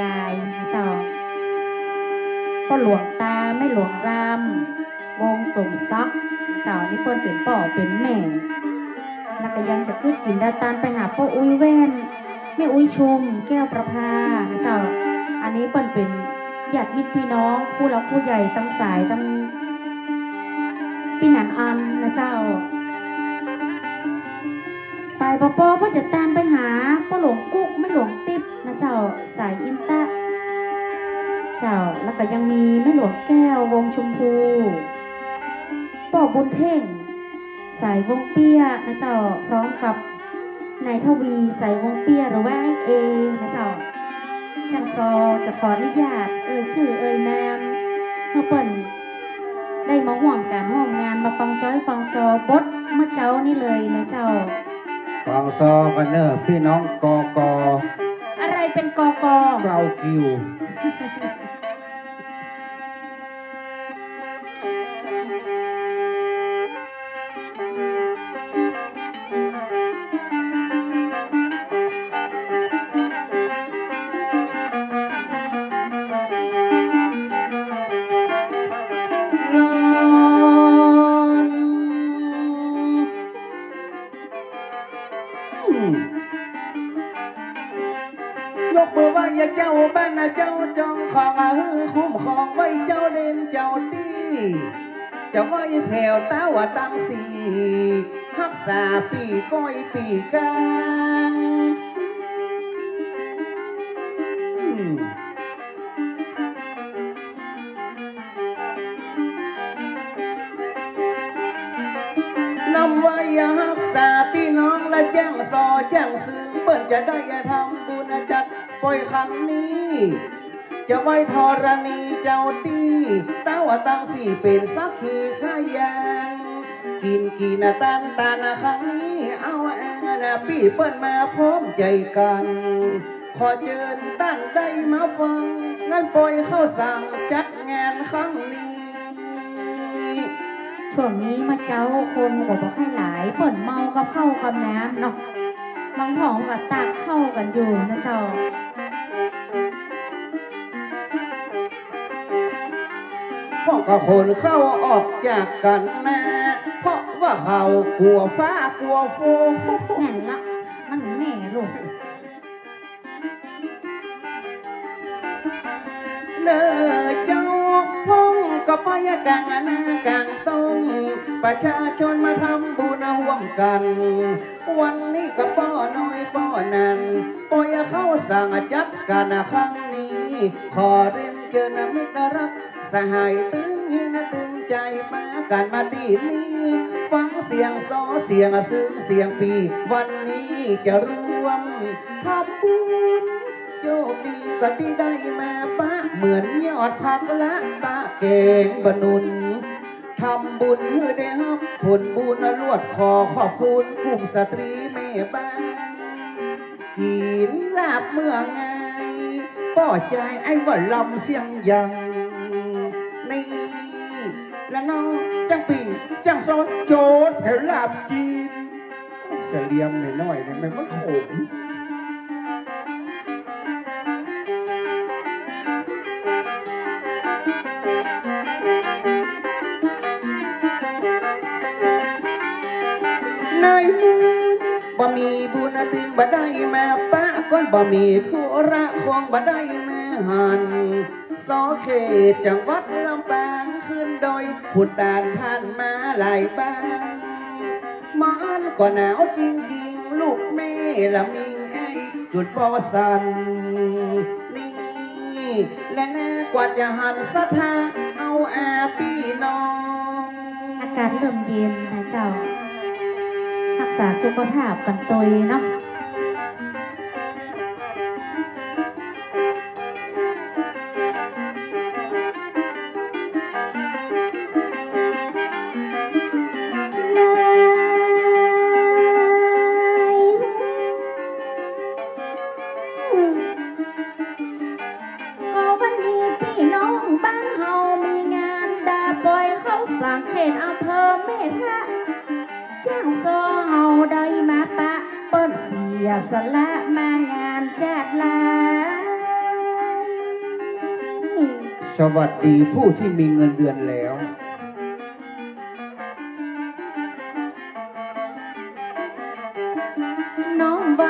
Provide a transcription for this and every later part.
ยายนะเจ้าพ่อหลวงตาไม่หลวงรำวงสมซักเจ้านี่เปิ้นเป็นป่อเป็นแม่แล้วก็ยังจะขึ้นกินดาตานไปหาพ่ออุ้ยแว่นแม่อุ้ยชม แก้วประภานะเจ้า อันนี้เปิ้นเป็นญาติมิตรพี่น้อง ผู้รักผู้ใหญ่ตั้งสายตั้งพี่หนันอันนะเจ้า ไปปอปอพ่อจะตามไปหาพ่อหลวงกุ๊กไม่หลวง นะเจ้าสายอินตะ เจ้าแล้วก็ยังมีแม่หลวงแก้ววงชมพูปอบุญเพ่ง สายวงเปี้ยนะเจ้าพร้อมกับนายทวีสายวงเปี้ยหรือว่าไอ้เอนะเจ้าจังซอจะขออนุญาตเอ่ยชื่อเอ่ยนามเมื่อเปิ่นได้มาห่วมการห่วมงานมาฟังจ้อยฟังซอบดเมื่อเจ้านี่เลยนะเจ้าฟังซอกันเนอพี่น้องกอกอ เป็นกอกอ เกลากิว เจ้าบ้านนะเจ้าจองของอาฮือคุ้มครองไว้เจ้าเด่นเจ้าตีเจ้าไว้แผ่วตาว่าตั้งสีรักษาปีก้อยปีกลางอืมนำไว้รักษาพี่น้องและแจ้งสอแจ้งซึ่งเปิ้นจะได้ทำ ปล่อยครั้งนี้ จะไว้ธรณีเจ้าตีเต้าตั้งสี่เป็นสักขีขยันกินกินตันตานะครั้งนี้เอาแอนนะพี่เปิ้นมาพร้อมใจกัน ขอเชิญท่านได้มาฟัง งั้นปล่อยเข้าสั่งจัดงานครั้งนี้ช่วงนี้มาเจ้าคนก็บอกให้หลายเปิ่นเมากับเข้ากับน้ำเนาะบางท้องกับตากเข้ากันอยู่นะเจ้า พราะก็คนเข้าออกจากกันแน่ เพราะว่าเขากลัวฟ้ากลัวฝนแน่นละมันแน่ลูกเนอเจ้าพงก็ไปกลางหน้ากลางตรงประชาชนมาทำบุญร่วมกัน วันนี้ก็ป้อน้อยป้อนั้นปล่อยเข้าสั่งจัดการครั้งนี้ ขอเรียนเจอนะมิตรรัก สหายตึงยิงตึงใจมากันมาตีนี้ฟังเสียงซอเสียงซึ้งเสียงปี วันนี้จะรวมทำบุญโชคดีก็ที่ได้มาปะเหมือนยอดผักละปะเก่งบนุนทำบุญเพื่อได้รับผลบุญลวดคอขอบคุณกลุ่มสตรีแม่บ้านกินลาบเมื่อไงป้อใจไอ้ว่าลำเสียงยัง นี่และน้องจังปีจังซนโจดแถวลาบจีนเสลียมหน่อยๆเนี่ยมันมันขมนายบ่มีบุญตึงบ่ได้แมาปะก้นบ่มีธุระของบ่ได้แมาหัน สอเขตจังหวัดลำปางขึ้นโดยผุดตานท่านมาหลายบ้านมันก็หนาวจริงๆ ลูกแม่ละมิงไอจุดบ่สันนี่และแน่กว่าจะหันสะทาเอาอาพี่น้อง อากาศเริ่มเย็นนะเจ้ารักษาสุขภาพกันตัวเนาะ สังเขตอำเภอเมทะจ้างซอเฮาได้มาปะ เปิ้นเสียสละมางานจัดลายสวัสดีผู้ที่มีเงินเดือนแล้ว น้องใบ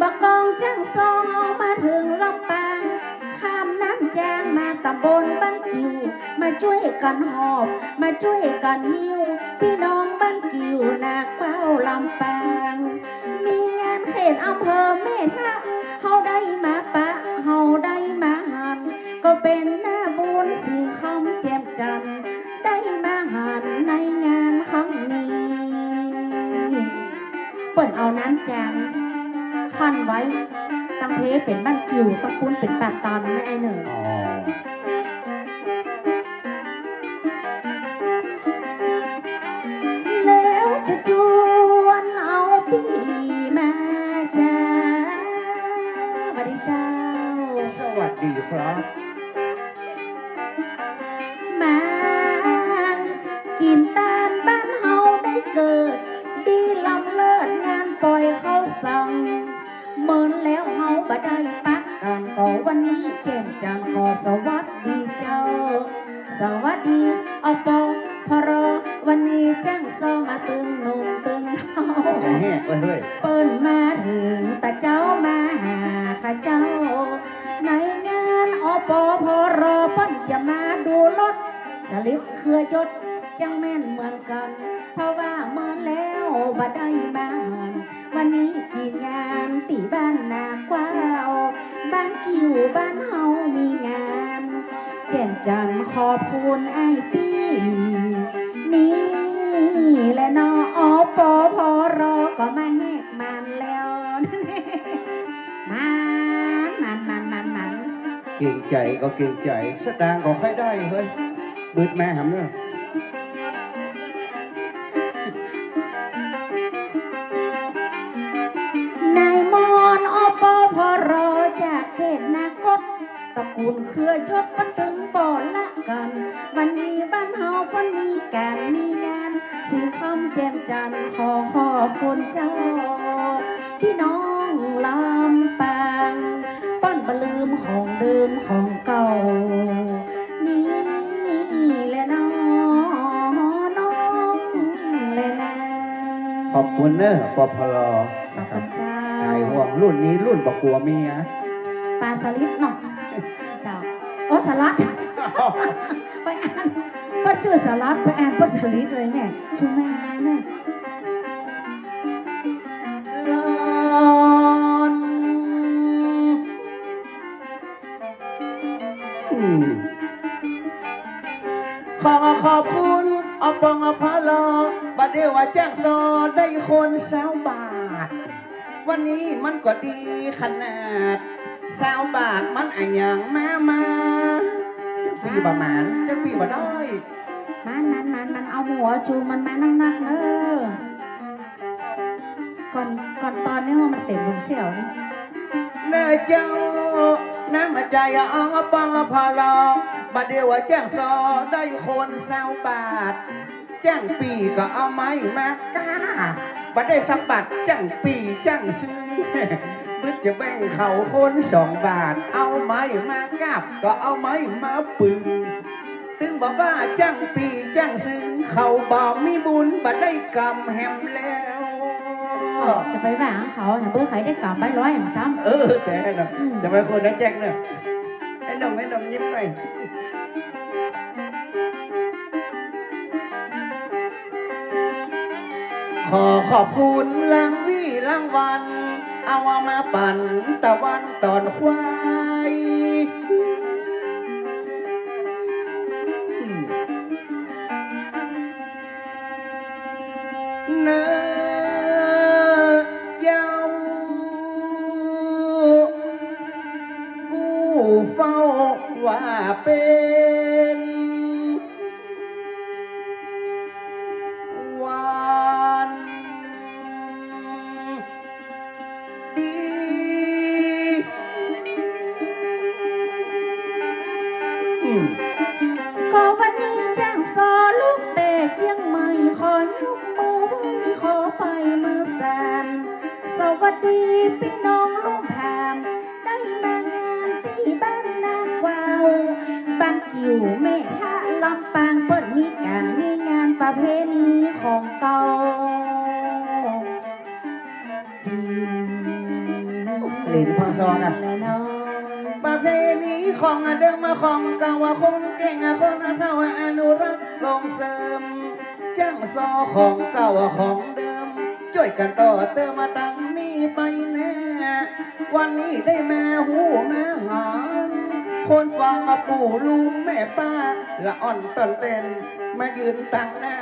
บักกองจ้างซองมาถึงลำปาง ข้ามน้ำแจงมาตำบลบ้านกิว มาช่วยกันหอบ มาช่วยกันหิ้ว พี่น้องบ้านกิวนาเป้าลำปาง มีงานเขตอำเภอเมทะเฮาได้มาปะเฮาได้มาหัน ก็เป็นหน้าบุญสีคำแจ่มจัน ได้มาหันในงานครั้งนี้เปิดเอาน้ำจางขั้นไว้ตั้งเพเป็นบ้านกิวตังปุ้นเป็นปากตอนไม่ไอเหนอ ครับมากินตาลบ้านเฮาได้เกิด ดีลำเลิศงานปล่อยเขาสั่งเมือนแล้วเฮาบ่ได้ปักกันก็วันนี้เจมจังขอสวัสดีเจ้า สวัสดีอปอพรอวันนี้จ้างซอมาตึงหนุ่มตึงเฮาแหกเฮ้ยเปิ้นมาถึงแต่เจ้ามาหาข้าเจ้าในงาน ปอพอรอป้นจะมาดูรถผลิตเครือยศจังแม่นเหมือนกัน เพราะว่าเมื่อแล้วบ่ได้มานวันนี้กี่งานตีบ้านนากว้าวบ้านกิวบ้านเฮามีงานแจ่มจันขอบคุณไอ้พี่นี่และนออปอพอรอก็มาแหกมันแล้ว เก่งใจก็เก่งใจสตางก็ค่อยได้เฮ้ยบืดแม่หำเนอะนายมอนอปอพรอจากเขตนากดตระกูลเครือยศมันถึงบ่อละกัน วันนี้บ้านเฮาวันนี้การมีงานสีคำแจ่มจันทร์ขอขอบคุณเจ้า พี่น้องลำปาง ป้อนบลืมของเดิมของเก่า นี่แหละน้องน้องแหละนะขอบคุณเนอะปพลขอนะบครัคุบณเจ้านายห่วงรุ่นนี้รุ่นบอกกลัวเมียปลาสลิดเนาะเจ้าโอ้สลัดไปอ่านป้าชื่อสลัดไปอ่านป้าสลิดเลยแม่ชื่อแม่เนี่ย ขอขอบคุณอปองอพลอบัดเดียวว่าแจ้งซอได้คนสาวบาท วันนี้มันก็ดีขนาดสาวบาทมันอะหยังมามาจักปีประมาณจักปีบ่ได้ มันมันมันมันเอาหัวจูงมันมานั่งนักๆเออก่อนก่อนตอนนี้ว่ามันเต็มลงเสี่ยวนี่ เนยเจ้า น้ำใจอองปองพอลอบัดเดียวแจ้งซอได้คนสาวบาท แจ้งปีก็เอาไม้มากล้าบัดได้สักบัตรแจ้งปีแจ้งซื้อบึดจะแบ่งเขาคนสองบาท เอาไม้มากาบก็เอาไม้มาปืนตึงบอกว่าจ้างปีจ้างซื้อเขาบอกมีบุญบัดได้กำแฮมแล้ว จะไปว่าเขาอย่าเบื่อใครได้กลับไปร้อยอย่างซ้เออแต่เนาะอืมจะไปคนนั้นแจ็คเนี่ยไอ้หนุ่มไอ้หนุ่มยิ้มหน่อยขอขอบคุณรางวีรางวัลเอามาปั่นตะวันตอนควา พี่น้องลุงพามได้มางานที่บ้านนากวาวบ้านกิวแม่ฮะลำปางเปิดมีการมีงานประเพณีของเก่าจีนเหรียญพังซองอะและน้องประเพณีของเดิมมาของเก่าว่าคนเก่งอะคนเท่าอนุรักษ์ส่งเสริมจ้างซอของเก่าของเดิม ช่วยกันต่อเติมมาตั้งนี้ ไปแน่ วันนี้ได้แม่หูแม่หานคนฟังปู่ลุงแม่ป้า ละอ่อนต้นเต้นมายืนตั้งหน้า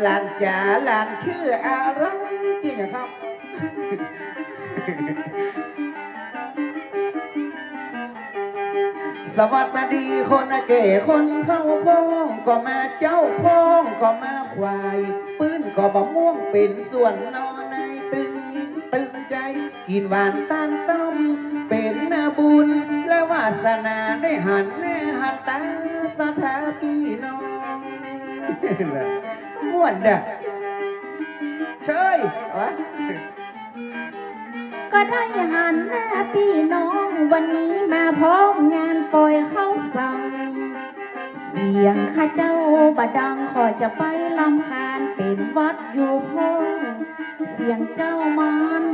หลานจ๋าหลานชื่ออะไรจริงอครับ สวัสดีคนเก๋คนเข้าพ้องก็มาเจ้าพ้องก็มาควาย ปื้นก็บะม่วงเป็นส่วนนอน กินหวานตานต้มเป็นนบุญ และวาสนาได้หันแน่หันตาสถาพี่น้องม่วนเด้อเชยวะก็ได้หันหน้าพี่น้องวันนี้มาพร้อมงานปล่อยเข้าสั่ง เสียงข้าเจ้าบดังขอจะไปลำคาญเป็นวัดอยู่พ้องเสียงเจ้ามัน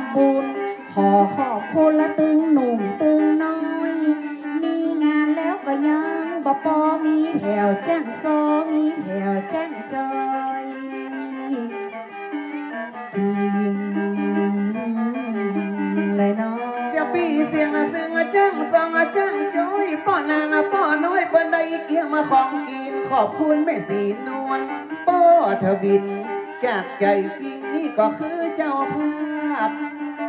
ำบุญ ขอขอบคุณละตึงหนุ่มตึงน้อย มีงานแล้วก็ยังบ่ปอมีแผ่วแจ้งโซมีแผ่วแจ้งจอยจริงเลยเนาะเสียปีเสียงอะซึ่งอะจังสังอะจังจอยป้อนนานะป้อน้อยเปิ้นได้เกี่ยมาของกินขอบคุณแม่สีนวลป้อทวินจากใจจริงนี่ก็คือเจ้าภาพ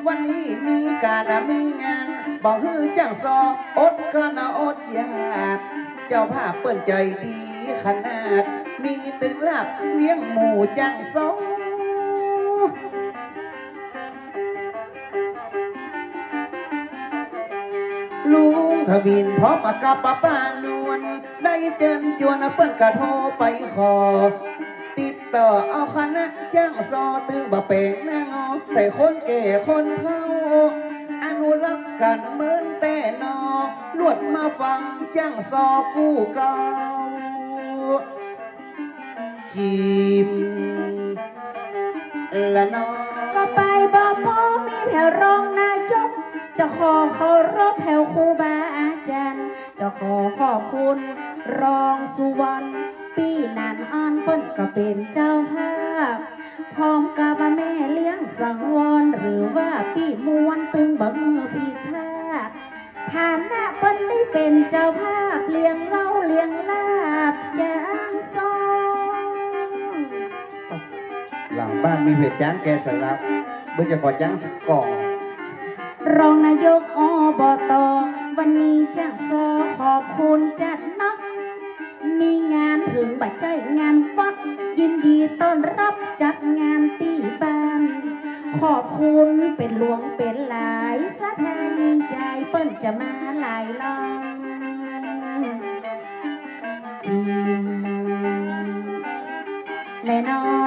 วันนี้มีการมีงานบอกฮือจ้างซออดก็นะอดอยากเจ้าภาพเปิ้นใจดีขนาด มีตึงลาบเลี้ยงหมูจ้างซอลุงทวินพร้อมปากกาปะป้านวลได้เจิญจวนเปิ้นกระโทรไปขอ ต่อเอาคณะจ้างซอตื้อบะเป่งแนงอใส่คนแก่คนเฒ่าอนุรักษ์กันเหมือนแต่นอลวดมาฟังจ้างซอกู้เก่าจีมละนอก็ไปบ่พอมีแผ่วรองนายก จะขอเคารพแผ่วครูบาอาจารย์ จะขอขอบคุณรองสุวรรณ ปีนานอ่อนเปิ้นก็เป็นเจ้าภาพ พร้อมกับแม่เลี้ยงสังวรหรือว่าปีมวนตึงบังมือผิดพลาดฐานะเปิ้นได้เป็นเจ้าภาพเลี้ยงเล่าเลี้ยงลาบจางซองหลังบ้านมีเผ็ดจ้างแกสลับเบื่อจะขอจ้างสักกล่องรองนายกอบตวันนี้จะซอขอบคุณจัดนัก มีงานถึงบ่ใจงานฟัด ยินดีต้อนรับจัดงานตีบ้าน ขอบคุณเป็นหลวงเป็นหลายสะแทนยิงใจเปิ้นจะมาหลายลองทีและน้อง